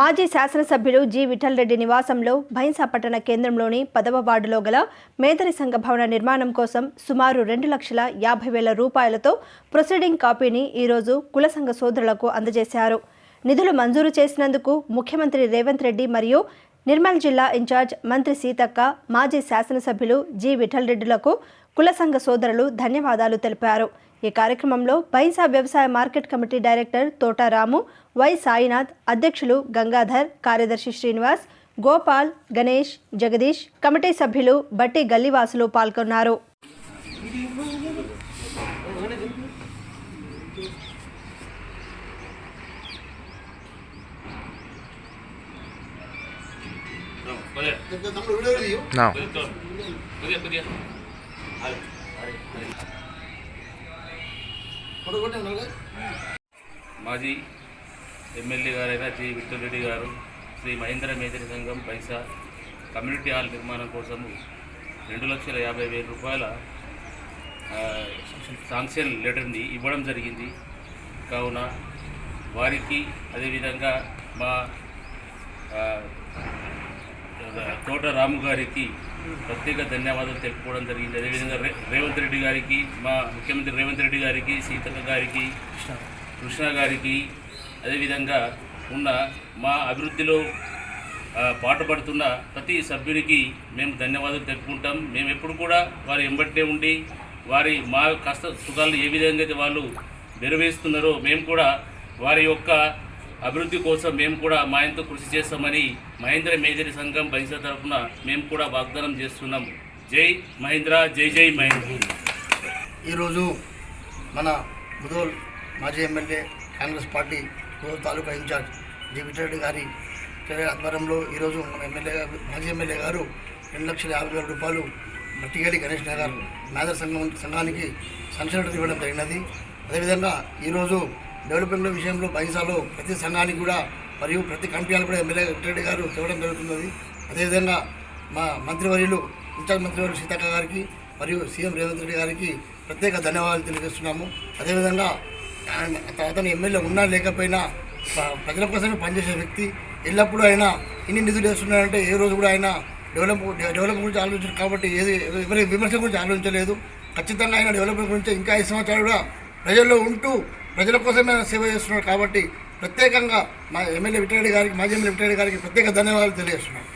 మాజీ శాసనసభ్యుడు జి. విఠలరెడ్డి నివాసంలో భైంసా పట్టణ కేంద్రంలోని పదవ వార్డులో గల మేదరి సంఘ భవన నిర్మాణం కోసం సుమారు రెండు లక్షల యాభై వేల రూపాయలతో ప్రొసీడింగ్ కాపీని ఈరోజు కుల సంఘ సోదరులకు అందజేశారు. నిధులు మంజూరు చేసినందుకు ముఖ్యమంత్రి రేవంత్ రెడ్డి మరియు నిర్మల్ జిల్లా ఇన్ఛార్జ్ మంత్రి సీతక్క మాజీ శాసనసభ్యులు జి. విఠలరెడ్డిలకు కుల సంఘ సోదరులు ధన్యవాదాలు తెలిపారు. ఈ కార్యక్రమంలో బైసా వ్యవసాయ market committee director Thota Ramu Y Sainath అధ్యక్షులు గంగాధర్ కార్యదర్శి శ్రీనివాస్ గోపాల్ గణేష్ జగదీష్ కమిటీ సభ్యులు బట్టి గల్లివాసులు పాల్గొన్నారు. మాజీ ఎమ్మెల్యే గారైన జి విఠలరెడ్డి గారు శ్రీ మహేంద్ర మేదరి సంఘం పైసా కమ్యూనిటీ హాల్ నిర్మాణం కోసము రెండు లక్షల యాభై వేల రూపాయల శాంక్షన్ లెటర్ని ఇవ్వడం జరిగింది. కావున వారికి అదేవిధంగా మా తోట రాము గారికి ప్రత్యేక ధన్యవాదాలు తెలుపుకోవడం జరిగింది. అదేవిధంగా రే రేవంత్ రెడ్డి గారికి మా ముఖ్యమంత్రి రేవంత్ రెడ్డి గారికి సీతక్క గారికి కృష్ణ గారికి అదేవిధంగా ఉన్న మా అభివృద్ధిలో పాటుపడుతున్న ప్రతి సభ్యునికి మేము ధన్యవాదాలు తెలుపుకుంటాం. మేము ఎప్పుడు కూడా వారి ఎంబట్టే ఉండి వారి మా కష్ట సుఖాలను ఏ విధంగా అయితే వాళ్ళు నెరవేరుస్తున్నారో మేము కూడా వారి యొక్క అభివృద్ధి కోసం మేము కూడా మా ఎంతో కృషి చేస్తామని మహేంద్ర మేజరి సంఘం బైసా తరఫున మేము కూడా వాగ్దానం చేస్తున్నాము. జై మహేంద్ర జై జై మహేంద్ర. ఈరోజు మన ముదోల్ మాజీ MLA Congress party Mudhol taluka incharge G గారి ఆధ్వర్యంలో ఈరోజు మన ఎమ్మెల్యే గారు మాజీ ఎమ్మెల్యే గారు రెండు లక్షల యాభై వేల రూపాయలు మట్టిగడి గణేష్ నగర్ మేధర్ సంఘం సంఘానికి సంక్షేమ ఇవ్వడం జరిగినది. అదేవిధంగా ఈరోజు డెవలప్మెంట్ విషయంలో పైసాలో ప్రతి సంఘానికి కూడా మరియు ప్రతి కంపెనీలు కూడా ఎమ్మెల్యే విఠరెడ్డి గారు తేవడం జరుగుతున్నది. అదేవిధంగా మా మంత్రివర్యులు ఇన్ఛార్జ్ మంత్రివర్యులు సీతక్క గారికి మరియు సీఎం రేవంత్ రెడ్డి గారికి ప్రత్యేక ధన్యవాదాలు తెలియజేస్తున్నాము. అదేవిధంగా అతను ఎమ్మెల్యే ఉన్నా లేకపోయినా ప్రజల కోసమే పనిచేసే వ్యక్తి. ఎల్లప్పుడూ ఆయన ఇన్ని నిధులు వేస్తున్నారంటే ఏ రోజు కూడా ఆయన డెవలప్ డెవలప్ గురించి ఆలోచించారు కాబట్టి ఏది ఎవరి విమర్శ గురించి ఆలోచించలేదు. ఖచ్చితంగా ఆయన డెవలప్మెంట్ గురించి ఇంకా ఐదు సంవత్సరాలు కూడా ప్రజల్లో ఉంటూ ప్రజల కోసమే సేవ చేస్తున్నాడు కాబట్టి ప్రత్యేకంగా మా ఎమ్మెల్యే విఠరెడ్డి గారికి మాజీ ఎమ్మెల్యే విఠరెడ్డి గారికి ప్రత్యేక ధన్యవాదాలు తెలియజేస్తున్నాను